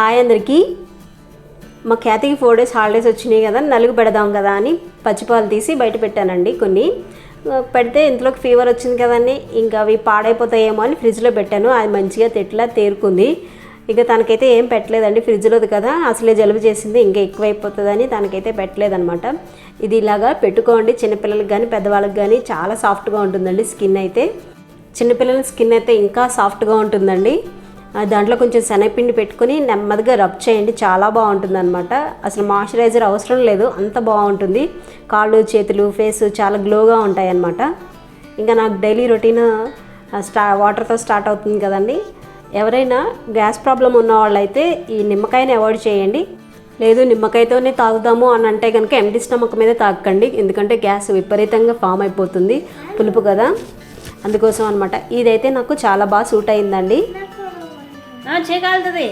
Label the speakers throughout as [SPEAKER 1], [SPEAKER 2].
[SPEAKER 1] Hi అందరికీ. మా ఖ్యాతికి four days holidays వచ్చినాయి కదా నలుగు పెడదాం కదా అని పచ్చిపాలు తీసి బయట పెట్టానండి కొన్ని. పెడితే ఇంట్లోకి ఫీవర్ వచ్చింది కదండి ఇంకా అవి పాడైపోతాయేమో అని ఫ్రిడ్జ్లో పెట్టాను అది మంచిగా తెట్లా తేరుకుంది. ఇక తనకైతే ఏం పెట్టలేదండి ఫ్రిడ్జ్లోది కదా అసలే జలుబు చేసింది ఇంకా ఎక్కువైపోతుందని తనకైతే పెట్టలేదనమాట ఇది ఇలాగా పెట్టుకోండి చిన్నపిల్లలకి కానీ పెద్దవాళ్ళకి కానీ చాలా సాఫ్ట్గా ఉంటుందండి స్కిన్ అయితే. చిన్నపిల్లల స్కిన్ అయితే ఇంకా సాఫ్ట్గా ఉంటుందండి. దాంట్లో కొంచెం శనగపిండి పెట్టుకొని నెమ్మదిగా రబ్ చేయండి. చాలా బాగుంటుంది అనమాట అసలు మాయిశ్చరైజర్ అవసరం లేదు. అంత బాగుంటుంది. కాళ్ళు చేతులు ఫేస్ చాలా గ్లోగా ఉంటాయి అనమాట ఇంకా నాకు డైలీ రొటీన్ స్టా వాటర్తో స్టార్ట్ అవుతుంది కదండి. ఎవరైనా గ్యాస్ ప్రాబ్లం ఉన్న వాళ్ళైతే ఈ నిమ్మకాయని అవాయిడ్ చేయండి. లేదు నిమ్మకాయతోనే తాగుదాము అని అంటే కనుక ఎంటీ స్టమక్ మీద తాగకండి ఎందుకంటే గ్యాస్ విపరీతంగా ఫామ్ అయిపోతుంది. పులుపు కదా. అందుకోసం అనమాట ఇదైతే నాకు చాలా బాగా సూట్ అయిందండి.
[SPEAKER 2] చేయగలుగుతుంది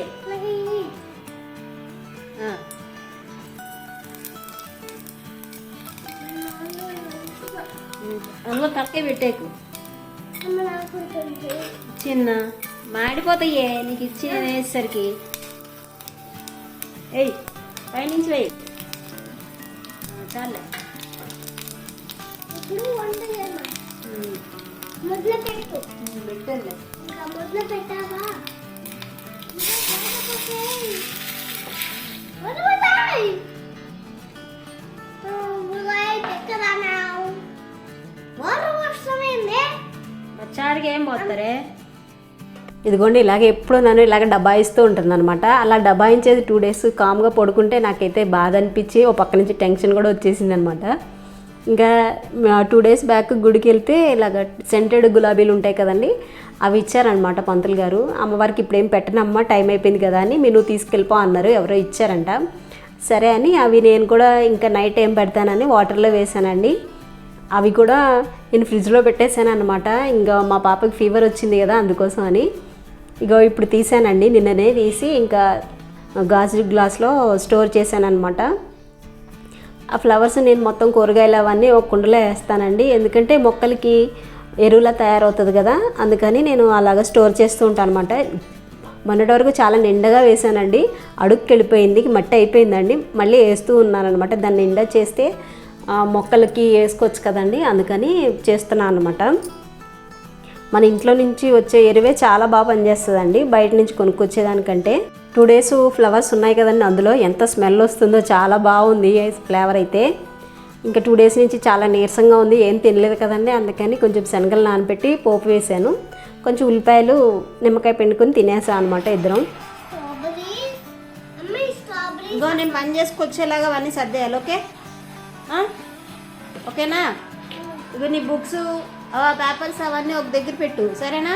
[SPEAKER 2] అందులో తలకే పెట్టేకు. చిన్న. మాడిపోతాయే నీకు ఇచ్చి వేసేసరికి. ఏయ్ పైనుంచి వేయి. చాలే.
[SPEAKER 3] ఇప్పుడు వంట మొదలు పెట్టు. ఇంకా మొదలు పెట్టావా? ఇంకా లేకపోతే I? ఆ,
[SPEAKER 2] ఏం పోతారే
[SPEAKER 1] ఇదిగోండి ఇలాగే ఎప్పుడు నన్ను ఇలాగ డబ్బాయిస్తూ ఉంటుంది అనమాట అలా డబ్బాయించేది టూ డేస్ కామ్గా పడుకుంటే నాకైతే బాధ అనిపించి ఓ పక్క నుంచి టెన్షన్ కూడా వచ్చేసింది అనమాట ఇంకా టూ డేస్ బ్యాక్ గుడికి వెళ్తే ఇలాగ సెంటెడ్ గులాబీలు ఉంటాయి కదండి అవి ఇచ్చారనమాట పంతులు గారు. అమ్మవారికి ఇప్పుడేం పెట్టనమ్మా టైం అయిపోయింది కదా అని మీరు తీసుకెళ్ళిపో అన్నారు ఎవరో ఇచ్చారంట. సరే అని అవి నేను కూడా ఇంకా నైట్ ఏం పెడతానని వాటర్లో వేసానండి. అవి కూడా నేను ఫ్రిడ్జ్లో పెట్టేశాను అనమాట ఇంకా మా పాపకి ఫీవర్ వచ్చింది కదా అందుకోసం అని. ఇగో ఇప్పుడు తీసానండి నిన్ననే తీసి ఇంకా గాజు గ్లాస్లో స్టోర్ చేశాను అనమాట ఆ ఫ్లవర్స్ నేను మొత్తం కూరగాయలు అవన్నీ ఒక కుండలో వేస్తానండి. ఎందుకంటే మొక్కలకి ఎరువులా తయారవుతుంది కదా అందుకని నేను అలాగ స్టోర్ చేస్తూ ఉంటాను అనమాట మొన్నటి వరకు చాలా నిండగా వేసానండి. అడుగుకి వెళ్ళిపోయింది మట్టి అయిపోయిందండి. మళ్ళీ వేస్తూ ఉన్నానమాట దాన్ని నిండా చేస్తే మొక్కలకి వేసుకోవచ్చు కదండి. అందుకని చేస్తున్నాను అనమాట మన ఇంట్లో నుంచి వచ్చే ఎరువే చాలా బాగా పనిచేస్తుందండి. బయట నుంచి కొనుక్కొచ్చేదానికంటే. టూ డేస్ ఫ్లవర్స్ ఉన్నాయి కదండి అందులో ఎంత స్మెల్ వస్తుందో చాలా బాగుంది ఫ్లేవర్ అయితే. ఇంకా టూ డేస్ నుంచి చాలా నీరసంగా ఉంది ఏం తినలేదు కదండి అందుకని కొంచెం శనగలు నానబెట్టి పోపు వేసాను. కొంచెం ఉల్లిపాయలు నిమ్మకాయ పిండుకొని తినేసాను అనమాట ఇద్దరం.
[SPEAKER 2] ఇదిగో నేను పని చేసుకొచ్చేలాగా అవన్నీ సర్దేయాలి ఓకే? ఓకేనా? ఇగో నీ బుక్స్ పేపర్స్ అవన్నీ ఒక దగ్గర పెట్టు సరేనా?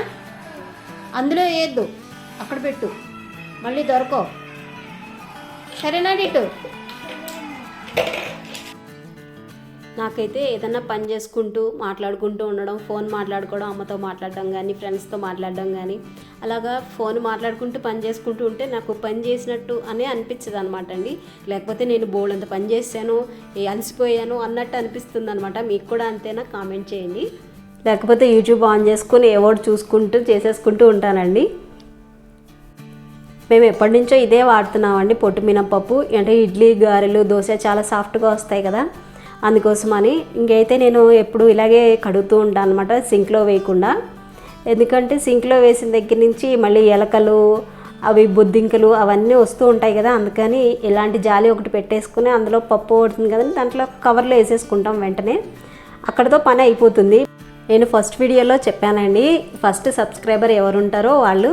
[SPEAKER 2] అందులో వేయద్దు అక్కడ పెట్టు. మళ్ళీ దొరకవు సరేనా డిటు
[SPEAKER 1] నాకైతే ఏదన్నా పని చేసుకుంటూ మాట్లాడుకుంటూ ఉండడం ఫోన్ మాట్లాడుకోవడం అమ్మతో మాట్లాడడం కానీ ఫ్రెండ్స్తో మాట్లాడడం కానీ అలాగా ఫోన్ మాట్లాడుకుంటూ పని చేసుకుంటూ ఉంటే నాకు పని చేసినట్టు అనే అనిపించదు అనమాట అండి. లేకపోతే నేను బోల్డంత పని చేశాను ఏ అలసిపోయాను అన్నట్టు అనిపిస్తుంది అనమాట మీకు కూడా అంతేనా? కామెంట్ చేయండి. లేకపోతే యూట్యూబ్ ఆన్ చేసుకుని ఏవో చూసుకుంటూ చేసేసుకుంటూ ఉంటానండి. మేము ఎప్పటి నుంచో ఇదే వాడుతున్నామండి పొట్టు మినపప్పు అంటే ఇడ్లీ గారెలు దోశ చాలా సాఫ్ట్గా వస్తాయి కదా. అందుకోసమని ఇంకైతే నేను ఎప్పుడు ఇలాగే కడుగుతూ ఉంటాను అనమాట సింక్లో వేయకుండా. ఎందుకంటే సింక్లో వేసిన దగ్గర నుంచి మళ్ళీ ఎలకలు అవి బొద్దింకలు అవన్నీ వస్తూ ఉంటాయి కదా. అందుకని ఇలాంటి జాలి ఒకటి పెట్టేసుకుని అందులో పప్పు పడుతుంది కదండి దాంట్లో కవర్లో వేసేసుకుంటాం వెంటనే. అక్కడతో పని అయిపోతుంది. నేను ఫస్ట్ వీడియోలో చెప్పానండి ఫస్ట్ సబ్స్క్రైబర్ ఎవరు ఉంటారో వాళ్ళు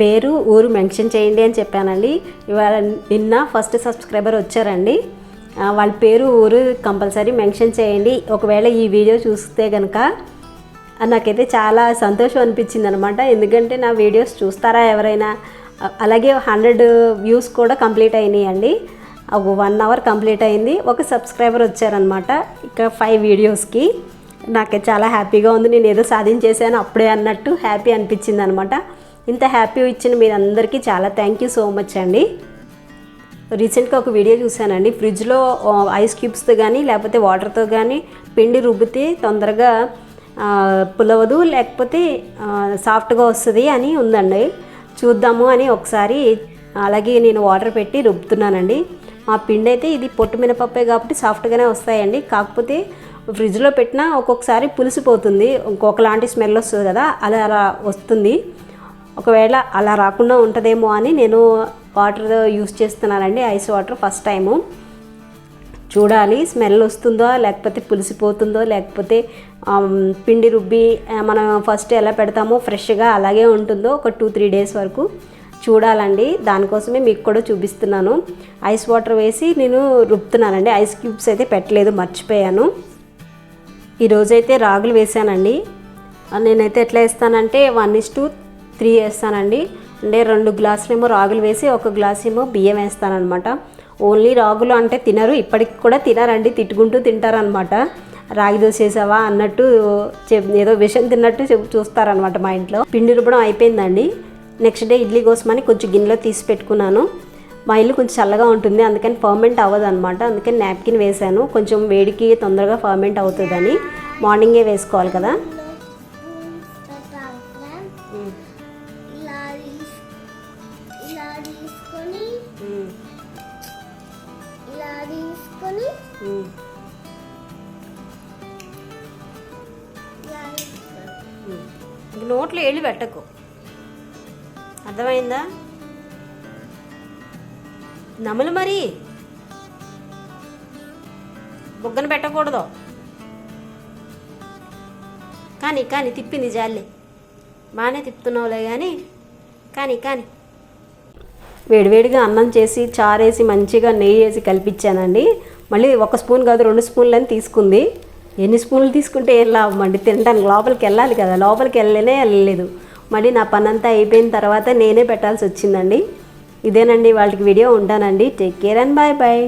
[SPEAKER 1] పేరు ఊరు మెన్షన్ చేయండి అని చెప్పానండి. ఇవాళ నిన్న ఫస్ట్ సబ్స్క్రైబర్ వచ్చారండి. వాళ్ళ పేరు ఊరు కంపల్సరీ మెన్షన్ చేయండి. ఒకవేళ ఈ వీడియో చూస్తే కనుక నాకైతే చాలా సంతోషం అనిపించింది అనమాట ఎందుకంటే నా వీడియోస్ చూస్తారా ఎవరైనా? అలాగే హండ్రెడ్ వ్యూస్ కూడా కంప్లీట్ అయినాయండి. ఒక వన్ అవర్ కంప్లీట్ అయింది. ఒక సబ్స్క్రైబర్ వచ్చారనమాట ఇక ఫైవ్ వీడియోస్కి. నాకు చాలా హ్యాపీగా ఉంది. నేను ఏదో సాధించేసాను అప్పుడే అన్నట్టు హ్యాపీ అనిపించింది అనమాట ఇంత హ్యాపీ ఇచ్చిన మీరందరికీ చాలా థ్యాంక్ యూ సో మచ్ అండి. రీసెంట్గా ఒక వీడియో చూశానండి. ఫ్రిడ్జ్లో ఐస్ క్యూబ్స్తో కానీ లేకపోతే వాటర్తో కానీ పిండి రుబ్బితే తొందరగా పులవదు లేకపోతే సాఫ్ట్గా వస్తుంది అని ఉందండి. చూద్దాము అని ఒకసారి అలాగే నేను వాటర్ పెట్టి రుబ్బుతున్నానండి. మా పిండి అయితే ఇది పొట్టు మినపప్పే కాబట్టి సాఫ్ట్గానే వస్తాయండి. కాకపోతే ఫ్రిడ్జ్లో పెట్టినా ఒక్కొక్కసారి పులిసిపోతుంది. ఇంకొకలాంటి స్మెల్ వస్తుంది కదా అలా అలా వస్తుంది. ఒకవేళ అలా రాకుండా ఉంటుందేమో అని నేను వాటర్ యూస్ చేస్తున్నానండి ఐస్ వాటర్ ఫస్ట్ టైము. చూడాలి స్మెల్ వస్తుందో లేకపోతే పులిసిపోతుందో లేకపోతే పిండి రుబ్బి మనం ఫస్ట్ ఎలా పెడతామో ఫ్రెష్గా అలాగే ఉంటుందో ఒక టూ త్రీ డేస్ వరకు చూడాలండి. దానికోసమే మీకు కూడా చూపిస్తున్నాను. ఐస్ వాటర్ వేసి నేను రుబ్బుతున్నానండి. ఐస్ క్యూబ్స్ అయితే పెట్టలేదు మర్చిపోయాను. ఈరోజైతే రాగులు వేసానండి నేనైతే ఎట్లా వేస్తానంటే వన్ ఇస్ టూ త్రీ వేస్తానండి. అంటే రెండు గ్లాసులేమో రాగులు వేసి ఒక గ్లాస్ ఏమో బియ్యం వేస్తానమాట ఓన్లీ రాగులు అంటే తినరు ఇప్పటికి కూడా తినరండి తిట్టుకుంటూ తింటారనమాట రాగి దోశ చేసావా అన్నట్టు చెప్ ఏదో విషం తిన్నట్టు చెప్ చూస్తారనమాట మా ఇంట్లో. పిండి రుబ్బడం అయిపోయిందండి. నెక్స్ట్ డే ఇడ్లీ కోసమని కొంచెం గిన్నెలో తీసి పెట్టుకున్నాను. మా ఇల్లు కొంచెం చల్లగా ఉంటుంది అందుకని ఫర్మెంట్ అవ్వదు అనమాట అందుకని నాప్కిన్ వేసాను. కొంచెం వేడికి తొందరగా ఫర్మెంట్ అవుతుందని మార్నింగే వేసుకోవాలి కదా. నోట్లో వెళ్ళి పెట్టకు. అర్థమైందా? నమలు మరి. బుగ్గన పెట్టకూడదు. కానీ కానీ తిప్పింది జాలి. బాగానే తిప్పుతున్నావులే కానీ కానీ. కానీ వేడివేడిగా అన్నం చేసి చారేసి మంచిగా నెయ్యి వేసి కలిపించానండి మళ్ళీ ఒక స్పూన్ కాదు రెండు స్పూన్లని తీసుకుంది. ఎన్ని స్పూన్లు తీసుకుంటే ఏం లాభం అండి? తినడానికి లోపలికి వెళ్ళాలి కదా లోపలికి వెళ్ళలేనే వెళ్ళలేదు. మళ్ళీ నా పనంతా అయిపోయిన తర్వాత నేనే పెట్టాల్సి వచ్చిందండి. ఇదేనండి వాళ్ళకి వీడియో ఉంటానండి. Take care and bye bye.